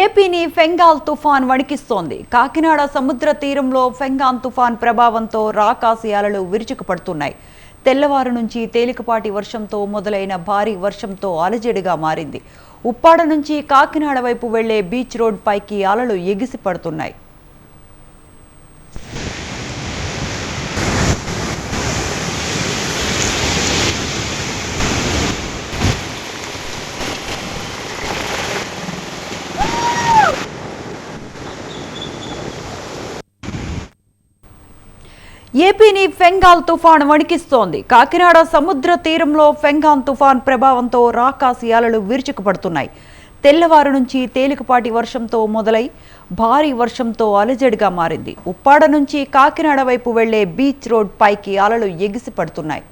ఏపీని ఫెంగాల్ తుఫాన్ వణికిస్తోంది. కాకినాడ సముద్ర తీరంలో ఫెంగాన్ తుఫాన్ ప్రభావంతో రాకాసి అలలు విరుచుకుపడుతున్నాయి. తెల్లవారు నుంచి తేలికపాటి వర్షంతో మొదలైన భారీ వర్షంతో అలజడిగా మారింది. ఉప్పాడ నుంచి కాకినాడ వైపు వెళ్ళే బీచ్ రోడ్ పైకి అలలు ఎగిసి పడుతున్నాయి ఏపీని ఫెంగాల్ తుఫాన్ వణికిస్తోంది. కాకినాడ సముద్ర తీరంలో ఫెంగాన్ తుఫాన్ ప్రభావంతో రాకాసి అలలు విరుచుకుపడుతున్నాయి. తెల్లవారు నుంచి తేలికపాటి వర్షంతో మొదలై భారీ వర్షంతో అలజడిగా మారింది. ఉప్పాడ నుంచి కాకినాడ వైపు వెళ్ళే బీచ్ రోడ్ పైకి అలలు ఎగిసి పడుతున్నాయి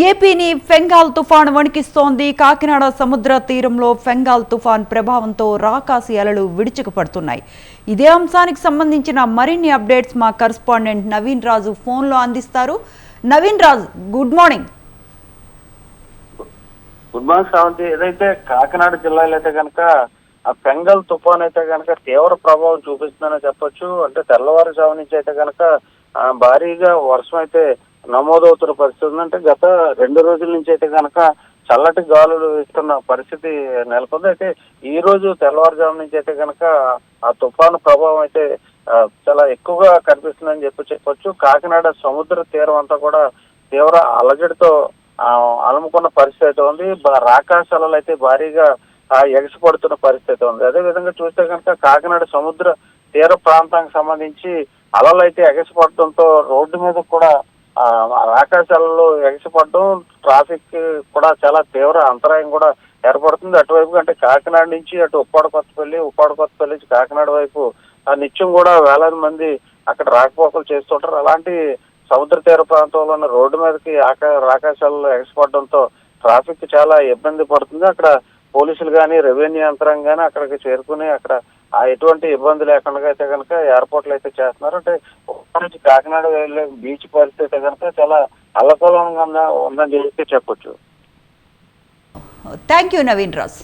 ఏపీని ఫెంగాల్ తుఫాన్ వణికిస్తోంది. కాకినాడ సముద్ర తీరంలో ఫెంగాల్ తుఫాన్ ప్రభావంతో రాకాసి అలలు విడుచుకుపడుతున్నాయి ఇదే అంశానికి సంబంధించిన మరిన్ని అప్డేట్స్ మా కరస్పాండెంట్ నవీన్ రాజు ఫోన్లో అందిస్తారు. Naveen Raju good morning. Good morning Sravanthi. ఏదైతే కాకినాడ జిల్లాలో అయితే కనుక ఆ ఫెంగల్ తుఫాన్ అయితే కనుక తీవ్ర ప్రభావం చూపిస్తుందని చెప్పొచ్చు. అంటే తెల్లవారుజాము నుంచి అయితే కనుక భారీగా వర్షం అయితే నమోదవుతున్న పరిస్థితి ఉందంటే గత రెండు రోజుల నుంచి అయితే కనుక చల్లటి గాలులు ఇస్తున్న పరిస్థితి నెలకొంది. అయితే ఈ రోజు తెల్లవారుజాము నుంచి అయితే కనుక ఆ తుఫాను ప్రభావం అయితే చాలా ఎక్కువగా కనిపిస్తుందని చెప్పి చెప్పొచ్చు. కాకినాడ సముద్ర తీరం అంతా కూడా తీవ్ర అలజడితో అలముకున్న పరిస్థితి అయితే ఉంది. బ- రాకాశాలలో అయితే భారీగా ఎగసిపడుతున్న పరిస్థితి ఉంది. అదే విధంగా చూస్తే కనుక కాకినాడ సముద్ర తీర ప్రాంతానికి సంబంధించి అలలు అయితే ఎగసిపడటంతో రోడ్డు మీద కూడా ఆకాశాలలో ఎగసిపడడం ట్రాఫిక్ కూడా చాలా తీవ్ర అంతరాయం కూడా ఏర్పడుతుంది. అటువైపు అంటే కాకినాడ నుంచి అటు ఉప్పాడ కొత్తపల్లి ఉప్పాడ కొత్తపల్లి నుంచి కాకినాడ వైపు ఆ నిత్యం కూడా వేలాది మంది అక్కడ రాకపోకలు చేస్తుంటారు అలాంటి సముద్ర తీర ప్రాంతంలో ఉన్న రోడ్డు మీదకి ఆకా రాకాశాలలో ఎగసిపడడంతో ట్రాఫిక్ చాలా ఇబ్బంది పడుతుంది. అక్కడ పోలీసులు కానీ రెవెన్యూ యంత్రాంగం కానీ అక్కడికి చేరుకుని అక్కడ ఆ ఎటువంటి ఇబ్బంది లేకుండా అయితే కనుక ఏర్పాట్లు అయితే చేస్తున్నారు. అంటే కాకినాడ వెళ్ళే బీచ్ పరిస్థితి కనుక చాలా అల్లకలంగా ఉందని చెప్పి చెప్పొచ్చు. Thank you Naveen Raju